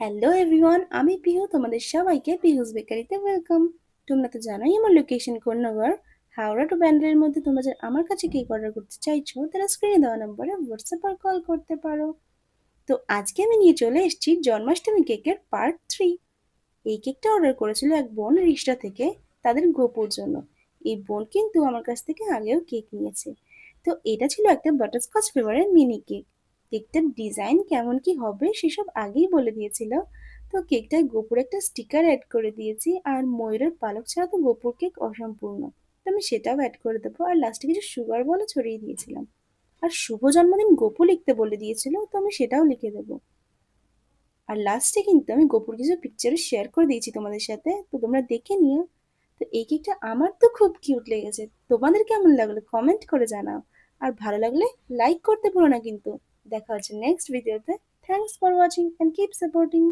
Hello everyone আমি পিহু তোমাদের সবাইকে পিহুস বেকারিতে ওয়েলকাম তোমরা তো জানোই আমার লোকেশন কোন্নগর, হাওড়া টু ব্যান্ডেলের মধ্যে তোমরা যারা আমার কাছে কেক অর্ডার করতে চাইছো, তারা স্ক্রিনে দেওয়া নম্বরে হোয়াটসঅ্যাপ আর কল করতে পারো। তো আজকে আমি নিয়ে চলে এসেছি জন্মাষ্টমী কেকের পার্ট থ্রি এই কেকটা অর্ডার করেছিল এক বোন রিষ্টা থেকে, তাদের গোপুর জন্য। এই বোন কিন্তু আমার কাছ থেকে আগেও কেক নিয়েছে। তো এটা ছিল একটা বাটারস্কচ ফ্লেভারের মিনি কেক কেকটার ডিজাইন কেমন কি হবে সেসব আগেই বলে দিয়েছিল। তো কেকটায় গোপুর একটা স্টিকার অ্যাড করে দিয়েছি আর ময়ূরের পালক ছাড়া তো গোপুর কেক অসম্পূর্ণ। তো আমি সেটাও অ্যাড করে দেবো আর লাস্টে কিছু সুগার বলে ছড়িয়ে দিয়েছিলাম। আর শুভ জন্মদিন গোপু লিখতে বলে দিয়েছিল, তো আমি সেটাও লিখে দেবো। আর লাস্টে কিন্তু আমি গোপুর কিছু পিকচারও শেয়ার করে দিয়েছি তোমাদের সাথে, তো তোমরা দেখে নিও। তো এই কেকটা আমার তো খুব কিউট লেগেছে। তোমাদের কেমন লাগল কমেন্ট করে জানাও। আর ভালো লাগলে লাইক করতে ভুলো না কিন্তু। দেখা হচ্ছে নেক্সট ভিডিওতে thanks for watching and keep supporting